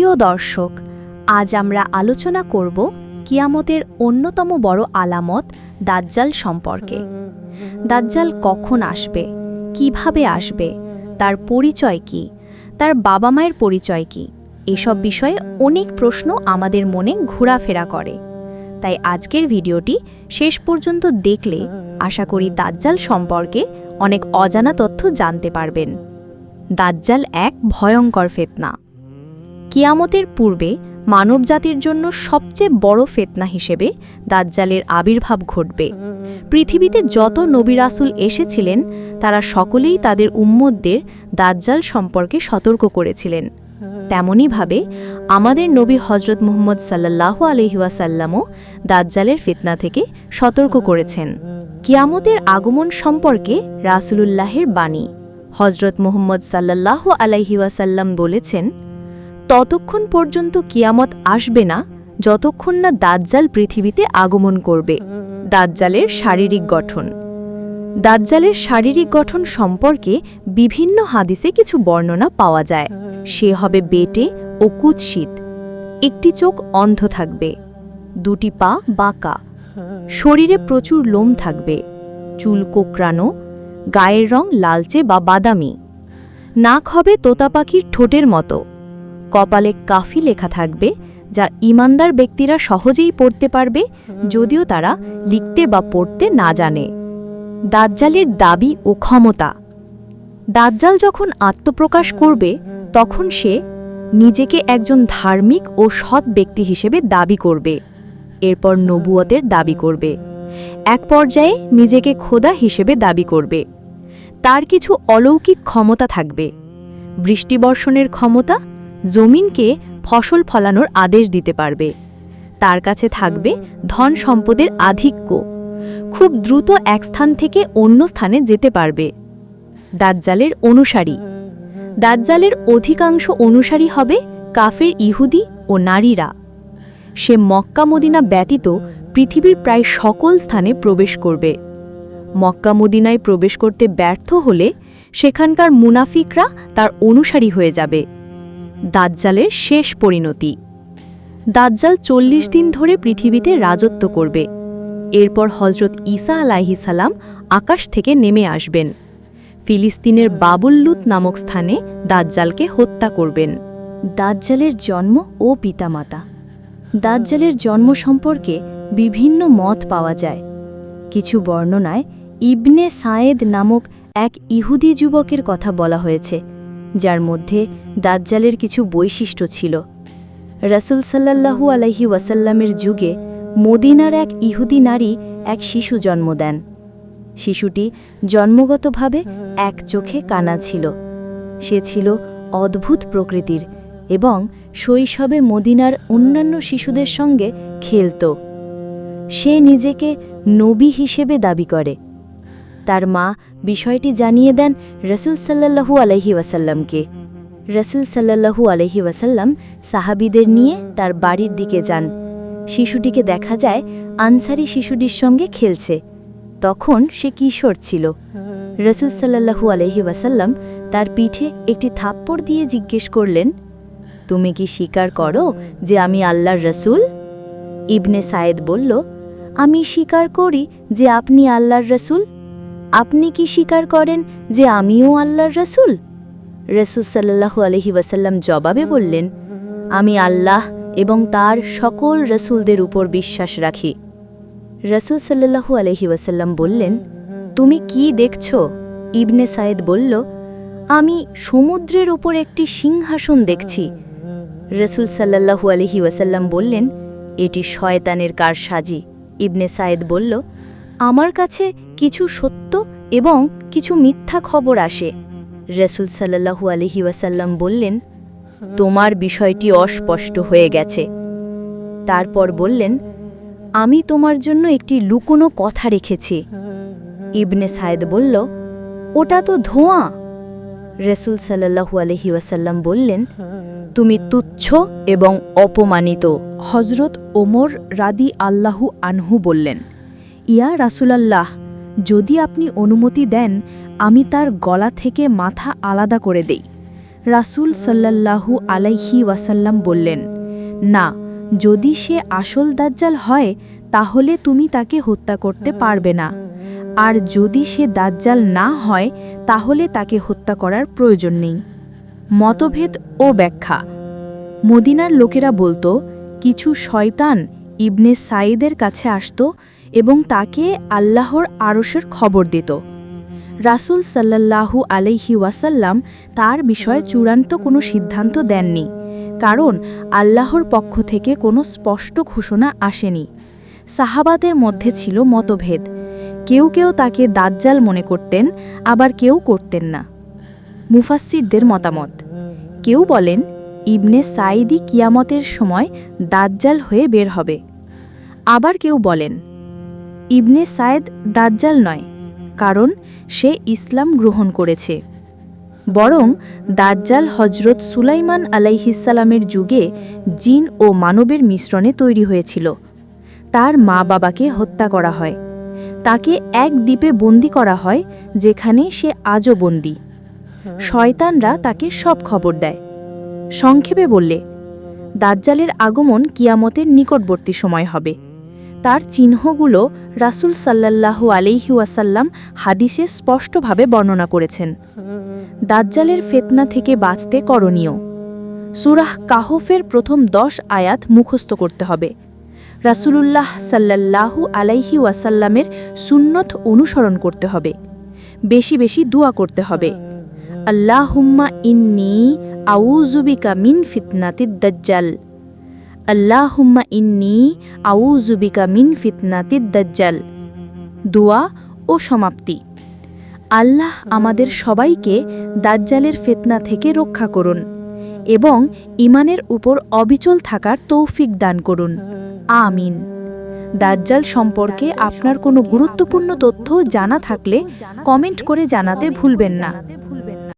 প্রিয় দর্শক, আজ আমরা আলোচনা করব কিয়ামতের অন্যতম বড় আলামত দাজ্জাল সম্পর্কে। দাজ্জাল কখন আসবে? কীভাবে আসবে? তার পরিচয় কি? তার বাবা মায়ের পরিচয় কি? এসব বিষয়ে অনেক প্রশ্ন আমাদের মনে ঘোরাফেরা করে। তাই আজকের ভিডিওটি শেষ পর্যন্ত দেখলে আশা করি দাজ্জাল সম্পর্কে অনেক অজানা তথ্য জানতে পারবেন। দাজ্জাল এক ভয়ঙ্কর ফেতনা। কিয়ামতের পূর্বে মানবজাতির জন্য সবচেয়ে বড় ফেতনা হিসেবে দাজ্জালের আবির্ভাব ঘটবে। পৃথিবীতে যত নবী রাসূল এসেছিলেন, তারা সকলেই তাদের উম্মতদের দাজ্জাল সম্পর্কে সতর্ক করেছিলেন। তেমনইভাবে আমাদের নবী হজরত মুহম্মদ সাল্লাহ আলহিউসাল্লামও দাজ্জালের ফিতনা থেকে সতর্ক করেছেন। কিয়ামতের আগমন সম্পর্কে রাসূলুল্লাহের বাণী। হজরত মুহম্মদ সাল্লাহ আলাইহিওয়াসাল্লাম বলেছেন ততক্ষণ পর্যন্ত কিয়ামত আসবে না, যতক্ষণ না দাজ্জাল পৃথিবীতে আগমন করবে। দাজ্জালের শারীরিক গঠন। দাজ্জালের শারীরিক গঠন সম্পর্কে বিভিন্ন হাদিসে কিছু বর্ণনা পাওয়া যায়। সে হবে বেটে ও কুৎসিত। একটি চোখ অন্ধ থাকবে, দুটি পা বাঁকা। শরীরে প্রচুর লোম থাকবে, চুল কোকড়ানো, গায়ের রং লালচে বা বাদামি। নাক হবে তোতা পাখির ঠোঁটের মতো। কপালে কাফি লেখা থাকবে যা ইমানদার ব্যক্তিরা সহজেই পড়তে পারবে যদিও তারা লিখতে বা পড়তে না জানে। দাজ্জালের দাবি ও ক্ষমতা। দাজ্জাল যখন আত্মপ্রকাশ করবে, তখন সে নিজেকে একজন ধার্মিক ও সৎ ব্যক্তি হিসেবে দাবি করবে। এরপর নবুয়তের দাবি করবে। এক পর্যায়ে নিজেকে খোদা হিসেবে দাবি করবে। তার কিছু অলৌকিক ক্ষমতা থাকবে। বৃষ্টিবর্ষণের ক্ষমতা জমিনকে ফসল ফলানোর আদেশ দিতে পারবে। তার কাছে থাকবে ধন সম্পদের আধিক্য। খুব দ্রুত এক স্থান থেকে অন্য স্থানে যেতে পারবে। দাজ্জালের অনুসারী। দাজ্জালের অধিকাংশ অনুসারী হবে কাফের ইহুদি ও নারীরা। সে মক্কা মদিনা ব্যতীত পৃথিবীর প্রায় সকল স্থানে প্রবেশ করবে। মক্কা মদিনায় প্রবেশ করতে ব্যর্থ হলে সেখানকার মুনাফিকরা তার অনুসারী হয়ে যাবে। দাজ্জালের শেষ পরিণতি। দাজ্জাল চল্লিশ দিন ধরে পৃথিবীতে রাজত্ব করবে। এরপর হজরত ঈসা সালাম আকাশ থেকে নেমে আসবেন। ফিলিস্তিনের বাবুল্লুত নামক স্থানে দাজ্জালকে হত্যা করবেন। দাজ্জালের জন্ম ও পিতামাতা। দাজ্জালের জন্ম সম্পর্কে বিভিন্ন মত পাওয়া যায়। কিছু বর্ণনায় ইবনে সায়েদ নামক এক ইহুদি যুবকের কথা বলা হয়েছে। যার মধ্যে দাজ্জালের কিছু বৈশিষ্ট্য ছিল। রাসুল সাল্লাল্লাহু আলাইহি ওয়াসাল্লামের যুগে মদিনার এক ইহুদি নারী এক শিশু জন্ম দেন। শিশুটি জন্মগতভাবে এক চোখে কানা ছিল। সে ছিল অদ্ভুত প্রকৃতির এবং শৈশবে মদিনার অন্যান্য শিশুদের সঙ্গে খেলত। সে নিজেকে নবী হিসেবে দাবি করে। তার মা বিষয়টি জানিয়ে দেন রসুল সাল্লাহু আলহি ওয়াসাল্লামকে। রসুল সাল্লাহু আলহি ওয়াসাল্লাম সাহাবিদের নিয়ে তার বাড়ির দিকে যান। শিশুটিকে দেখা যায় আনসারি শিশুটির সঙ্গে খেলছে। তখন সে কিশোর ছিল। রসুল সাল্লাহু আলহি ওয়াসাল্লাম তার পিঠে একটি থাপ্পড় দিয়ে জিজ্ঞেস করলেন, তুমি কি স্বীকার করো যে আমি আল্লাহর রসুল? ইবনে সায়েদ বলল, আমি স্বীকার করি যে আপনি আল্লাহর রসুল। আপনি কি স্বীকার করেন যে আমিও আল্লাহর রসুল? রসুল সাল্লাহু আলহি ওয়াসাল্লাম জবাবে বললেন, আমি আল্লাহ এবং তার সকল রসুলদের উপর বিশ্বাস রাখি। রসুল সাল্লাহু আলহি ওয়াসাল্লাম বললেন, তুমি কি দেখছ? ইবনে সায়েদ বলল, আমি সমুদ্রের ওপর একটি সিংহাসন দেখছি। রসুল সাল্লাহু আলহি ওয়াসাল্লাম বললেন, এটি শয়তানের কারসাজি। ইবনে সায়েদ বলল আমার কাছে কিছু সত্য এবং কিছু মিথ্যা খবর আসে। রসুল সাল্লাহু আলহি ওয়াসাল্লাম বললেন, তোমার বিষয়টি অস্পষ্ট হয়ে গেছে। তারপর বললেন, আমি তোমার জন্য একটি লুকোনো কথা রেখেছি। ইবনে সায়েদ বলল, ওটা তো ধোঁয়া। রসুল সাল্লাহু আলহি ওয়াসাল্লাম বললেন, তুমি তুচ্ছ এবং অপমানিত। হজরত ওমর রাদি আল্লাহু আনহু বললেন ইয়া রাসুলাল্লাহ, যদি আপনি অনুমতি দেন, আমি তার গলা থেকে মাথা আলাদা করে দেই। রাসূল সাল্লাল্লাহু আলাইহি ওয়াসাল্লাম বললেন, না, যদি সে আসল দাজ্জাল হয়, তাহলে তুমি তাকে হত্যা করতে পারবে না। আর যদি সে দাজ্জাল না হয়, তাহলে তাকে হত্যা করার প্রয়োজন নেই। মতভেদ ও ব্যাখ্যা। মদিনার লোকেরা বলতো, কিছু শয়তান ইবনে সাইদের কাছে আসত এবং তাকে আল্লাহর আরশের খবর দিত। রাসূল সাল্লাল্লাহু আলাইহি ওয়াসাল্লাম তার বিষয়ে চূড়ান্ত কোনো সিদ্ধান্ত দেননি, কারণ আল্লাহর পক্ষ থেকে কোনো স্পষ্ট ঘোষণা আসেনি। সাহাবাদের মধ্যে ছিল মতভেদ। কেউ কেউ তাকে দাজ্জাল মনে করতেন, আবার কেউ করতেন না। মুফাসসিরদের মতামত, কেউ বলেন, ইবনে সাইদি কিয়ামতের সময় দাজ্জাল হয়ে বের হবে। আবার কেউ বলেন ইবনে সায়েদ দাজ্জাল নয়, কারণ সে ইসলাম গ্রহণ করেছে। বরং দাজ্জাল হজরত সুলাইমান আলাইহিসালামের যুগে জিন ও মানবের মিশ্রণে তৈরি হয়েছিল। তার মা বাবাকে হত্যা করা হয়। তাকে এক দ্বীপে বন্দি করা হয়, যেখানে সে আজও বন্দি। শয়তানরা তাকে সব খবর দেয়। সংক্ষেপে বললে, দাজ্জালের আগমন কিয়ামতের নিকটবর্তী সময় হবে। তার চিহ্নগুলো রাসূল সাল্লাল্লাহু আলাইহি ওয়াসাল্লাম হাদিসে স্পষ্টভাবে বর্ণনা করেছেন। দাজ্জালের ফেতনা থেকে বাঁচতে করণীয়। সুরাহ কাহফের প্রথম দশ আয়াত মুখস্থ করতে হবে। রাসূলুল্লাহ সাল্লাল্লাহু আলাইহি ওয়াসাল্লামের সুন্নত অনুসরণ করতে হবে। বেশি বেশি দোয়া করতে হবে। আল্লাহুম্মা ইন্নি আউজুবিকা মিন ফিতনাতিদ দাজ্জাল। আল্লাহুম্মা ইন্নি আউজুবিকা মিন ফিতনাতিদ দাজ্জাল। দোয়া ও সমাপ্তি। আল্লাহ আমাদের সবাইকে দাজ্জালের ফিতনা থেকে রক্ষা করুন এবং ইমানের উপর অবিচল থাকার তৌফিক দান করুন। আমিন। দাজ্জাল সম্পর্কে আপনার কোনো গুরুত্বপূর্ণ তথ্য জানা থাকলে কমেন্ট করে জানাতে ভুলবেন না।